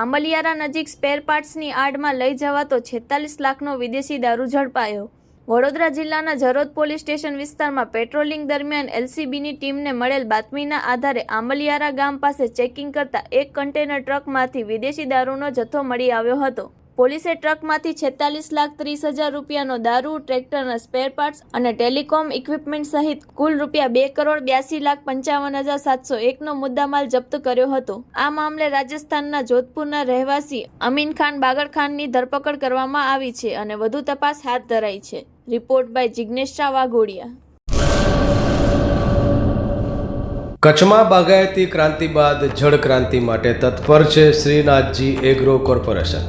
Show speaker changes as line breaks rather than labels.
આંબલિયારા નજીક સ્પેર પાર્ટ્સની આડમાં લઈ જવાતો છેતાલીસ લાખનો વિદેશી દારૂ ઝડપાયો. વડોદરા જિલ્લાના જરોદ પોલીસ સ્ટેશન વિસ્તારમાં પેટ્રોલિંગ દરમિયાન એલસીબીની ટીમને મળેલ બાતમીના આધારે આંબલિયારા ગામ પાસે ચેકિંગ કરતા એક કન્ટેનર ટ્રકમાંથી વિદેશી દારૂનો જથ્થો મળી આવ્યો હતો. પોલીસે ટ્રકમાંથી છેતાલીસ લાખ ત્રીસ હજાર રૂપિયાનો દારૂ ટ્રેક્ટરના સ્પેર પાર્ટ્સ અને ટેલિકોમ ઇક્વિપમેન્ટ સહિત કુલ રૂપિયા બે કરોડ બ્યાસી લાખ પંચાવન હજાર સાતસો એકનો મુદ્દામાલ જપ્ત કર્યો હતો. આ મામલે રાજસ્થાનના જોધપુરના રહેવાસી અમીન ખાન બાગડ ખાનની ધરપકડ કરવામાં આવી છે અને વધુ તપાસ હાથ ધરાઈ છે. Report by Jignesh Shah Waghodia.
કચ્છમાં બાગાયતી ક્રાંતિ બાદ જળ ક્રાંતિ માટે તત્પર છે શ્રીનાથજી એગ્રો કોર્પોરેશન.